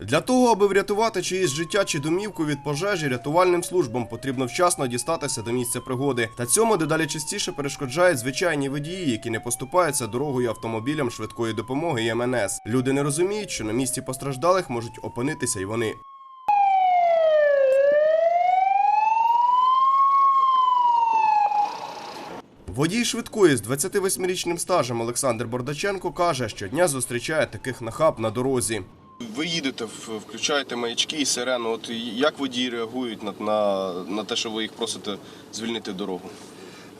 Для того, аби врятувати чиїсь життя чи домівку від пожежі, рятувальним службам потрібно вчасно дістатися до місця пригоди. Та цьому дедалі частіше перешкоджають звичайні водії, які не поступаються дорогою автомобілям швидкої допомоги і МНС. Люди не розуміють, що на місці постраждалих можуть опинитися й вони. Водій швидкої з 28-річним стажем Олександр Бордаченко каже, що дня зустрічає таких нахаб на дорозі. Ви їдете, включаєте маячки і сирену. От як водії реагують на, на, на те, що ви їх просите звільнити дорогу?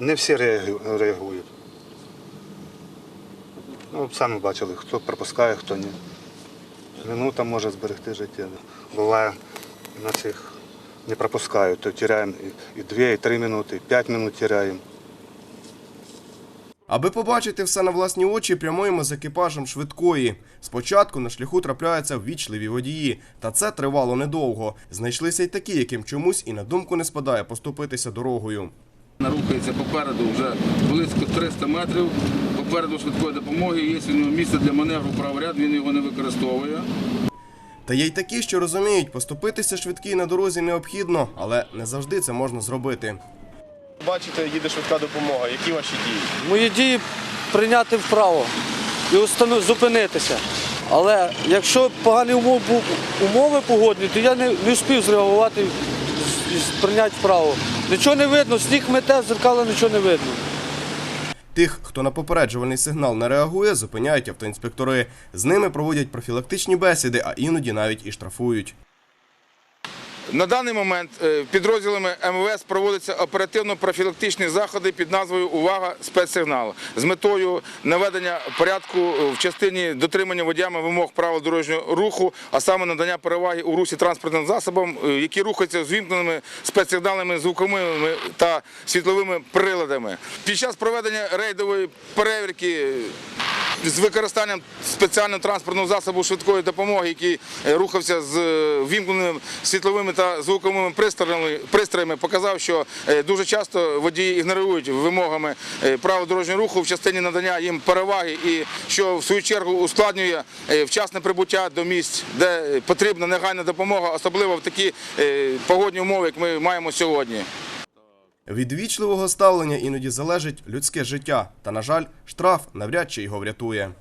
Не всі реагують. Ну, самі бачили, хто пропускає, хто ні. Минута може зберегти життя. Буває, на цих не пропускають, то тіряємо і, і дві, і три минути, і п'ять минут тіряємо. Аби побачити все на власні очі, прямуємо з екіпажем швидкої. Спочатку на шляху трапляються ввічливі водії, та це тривало недовго. Знайшлися й такі, яким чомусь і на думку не спадає поступитися дорогою. Рухається попереду вже близько 300 метрів. Попереду швидкої допомоги є місце для маневру праворяд, він його не використовує. Та є й такі, що розуміють, поступитися швидкій на дорозі необхідно, але не завжди це можна зробити. Бачите, їде швидка допомога. Які ваші дії? Мої дії прийняти вправо і зупинитися. Але якщо погані умови, умови погодні, то я не, не встиг зреагувати і прийняти вправо. Нічого не видно, сніг мете, зеркала нічого не видно. Тих, хто на попереджувальний сигнал не реагує, зупиняють автоінспектори. З ними проводять профілактичні бесіди, а іноді навіть і штрафують. На даний момент е, підрозділами МВС проводяться оперативно-профілактичні заходи під назвою Увага спецсигнал з метою наведення порядку в частині дотримання водіями вимог правил дорожнього руху, а саме надання переваги у русі транспортним засобам, е, які рухаються з вімкненими спецсигналами, звуковими та світловими приладами. Під час проведення рейдової перевірки з використанням спеціального транспортного засобу швидкої допомоги, який е, рухався з е, вімкненими світловими та звуковими пристроями, показав, що е, дуже часто водії ігнорують вимогами правил дорожнього руху в частині надання їм переваги, і що в свою чергу ускладнює вчасне прибуття до місць, де потрібна негайна допомога, особливо в такі погодні умови, як ми маємо сьогодні. Від вічливого ставлення іноді залежить людське життя, та, на жаль, штраф навряд чи його врятує.